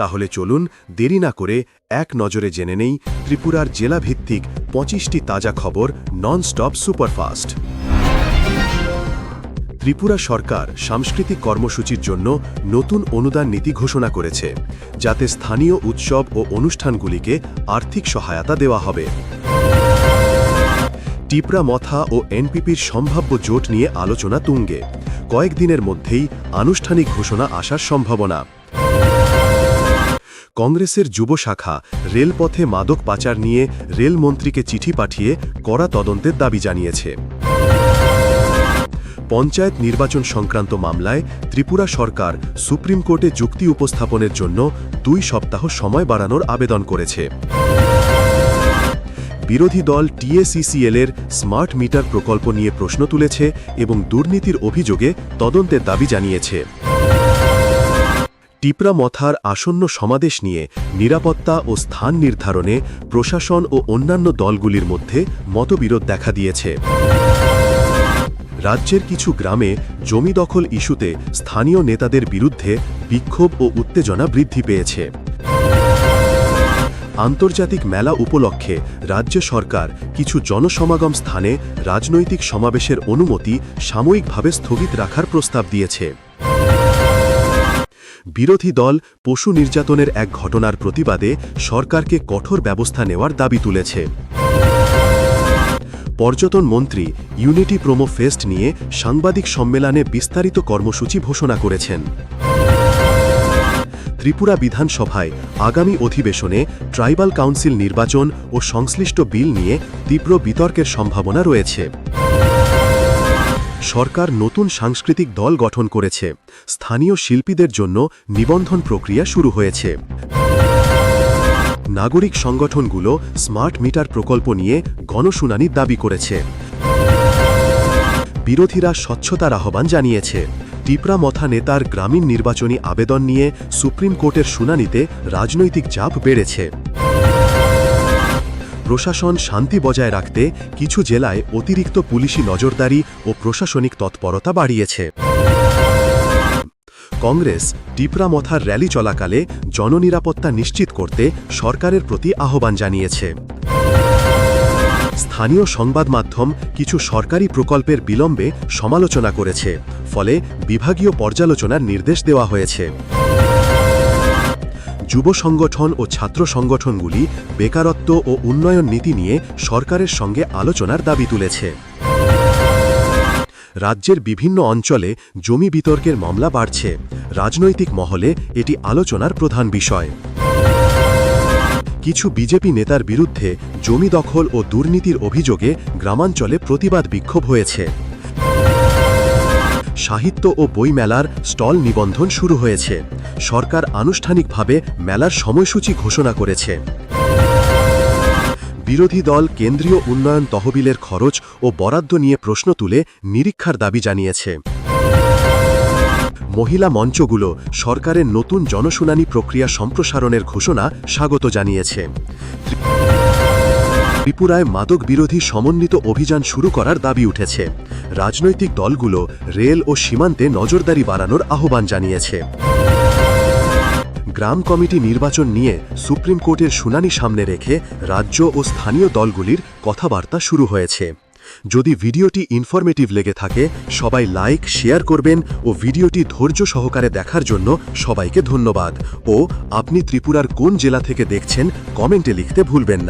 তাহলে চলুন দেরি না করে এক নজরে জেনে নেই ত্রিপুরার জেলাভিত্তিক পঁচিশটি তাজা খবর নন স্টপ সুপারফাস্ট। ত্রিপুরা সরকার সাংস্কৃতিক কর্মসূচির জন্য নতুন অনুদান নীতি ঘোষণা করেছে, যাতে স্থানীয় উৎসব ও অনুষ্ঠানগুলিকে আর্থিক সহায়তা দেওয়া হবে। টিপরা মথা ও এনপিপির সম্ভাব্য জোট নিয়ে আলোচনা তুঙ্গে কয়েকদিনের মধ্যেই আনুষ্ঠানিক ঘোষণা আসার সম্ভাবনা। কংগ্রেসের যুব শাখা রেলপথে মাদক পাচার নিয়ে রেলমন্ত্রীকে চিঠি পাঠিয়ে কড়া তদন্তের দাবি জানিয়েছে। পঞ্চায়েত নির্বাচন সংক্রান্ত মামলায় ত্রিপুরা সরকার সুপ্রিম কোর্টে যুক্তি উপস্থাপনের জন্য দুই সপ্তাহ সময় বাড়ানোর আবেদন করেছে। বিরোধী দল টিএসিসিএল এর স্মার্ট মিটার প্রকল্প নিয়ে প্রশ্ন তুলেছে এবং দুর্নীতির অভিযোগে তদন্তের দাবি জানিয়েছে। টিপরা মথার আসন্ন সমাবেশ নিয়ে নিরাপত্তা ও স্থান নির্ধারণে প্রশাসন ও অন্যান্য দলগুলির মধ্যে মতবিরোধ দেখা দিয়েছে। রাজ্যের কিছু গ্রামে জমি দখল ইস্যুতে স্থানীয় নেতাদের বিরুদ্ধে বিক্ষোভ ও উত্তেজনা বৃদ্ধি পেয়েছে। আন্তর্জাতিক মেলা উপলক্ষে রাজ্য সরকার কিছু জনসমাগম স্থানে রাজনৈতিক সমাবেশের অনুমতি সাময়িকভাবে স্থগিত রাখার প্রস্তাব দিয়েছে। বিরোধী দল পশু নির্যাতনের এক ঘটনার প্রতিবাদে সরকারকে কঠোর ব্যবস্থা নেওয়ার দাবি তুলেছে। পর্যটন মন্ত্রী ইউনিটি প্রোমো ফেস্ট নিয়ে সাংবাদিক সম্মেলনে বিস্তারিত কর্মসূচি ঘোষণা করেছেন। ত্রিপুরা বিধানসভায় আগামী অধিবেশনে ট্রাইবাল কাউন্সিল নির্বাচন ও সংশ্লিষ্ট বিল নিয়ে তীব্র বিতর্কের সম্ভাবনা রয়েছে। সরকার নতুন সাংস্কৃতিক দল গঠন করেছে। স্থানীয় শিল্পীদের জন্য নিবন্ধন প্রক্রিয়া শুরু হয়েছে। নাগরিক সংগঠনগুলো স্মার্ট মিটার প্রকল্প নিয়ে গণশুনানির দাবি করেছে। বিরোধীরা স্বচ্ছতার আহ্বান জানিয়েছে। টিপরা মথা নেতার গ্রামীণ নির্বাচনী আবেদন নিয়ে সুপ্রিম কোর্টের শুনানিতে রাজনৈতিক চাপ বেড়েছে। প্রশাসন শান্তি বজায় রাখতে কিছু জেলায় অতিরিক্ত পুলিশি নজরদারি ও প্রশাসনিক তৎপরতা বাড়িয়েছে। কংগ্রেস টিপরা মথার র্যালি চলাকালে জননিরাপত্তা নিশ্চিত করতে সরকারের প্রতি আহ্বান জানিয়েছে। স্থানীয় সংবাদ মাধ্যম কিছু সরকারি প্রকল্পের বিলম্বে সমালোচনা করেছে, ফলে বিভাগীয় পর্যালোচনার নির্দেশ দেওয়া হয়েছে। যুব সংগঠন ও ছাত্র সংগঠনগুলি বেকারত্ব ও উন্নয়ন নীতি নিয়ে সরকারের সঙ্গে আলোচনার দাবি তুলেছে। রাজ্যের বিভিন্ন অঞ্চলে জমি বিতর্কের মামলা বাড়ছে। রাজনৈতিক মহলে এটি আলোচনার প্রধান বিষয়। কিছু বিজেপি নেতার বিরুদ্ধে জমি দখল ও দুর্নীতির অভিযোগে গ্রামাঞ্চলে প্রতিবাদ বিক্ষোভ হয়েছে। সাহিত্য ও বই মেলার স্টল নিবন্ধন শুরু হয়েছে। সরকার আনুষ্ঠানিকভাবে মেলার সময়সূচি ঘোষণা করেছে। বিরোধী দল কেন্দ্রীয় উন্নয়ন তহবিলের খরচ ও বরাদ্দ নিয়ে প্রশ্ন তুলে নিরীক্ষার দাবি জানিয়েছে। মহিলা মঞ্চগুলো সরকারের নতুন জনশুনানি প্রক্রিয়া সম্প্রসারণের ঘোষণা স্বাগত জানিয়েছে। ত্রিপুরায় মাদক বিরোধী সমন্বিত অভিযান শুরু করার দাবি উঠেছে। রাজনৈতিক দলগুলো রেল ও সীমান্তে নজরদারি বাড়ানোর আহ্বান জানিয়েছে। গ্রাম কমিটি নির্বাচন নিয়ে সুপ্রিম কোর্টের শুনানি সামনে রেখে রাজ্য ও স্থানীয় দলগুলির কথাবার্তা শুরু হয়েছে। যদি ভিডিওটি ইনফরমেটিভ লেগে থাকে, সবাই লাইক শেয়ার করবেন ও ভিডিওটি ধৈর্য সহকারে দেখার জন্য সবাইকে ধন্যবাদ। ও আপনি ত্রিপুরার কোন জেলা থেকে দেখছেন কমেন্টে লিখতে ভুলবেন না।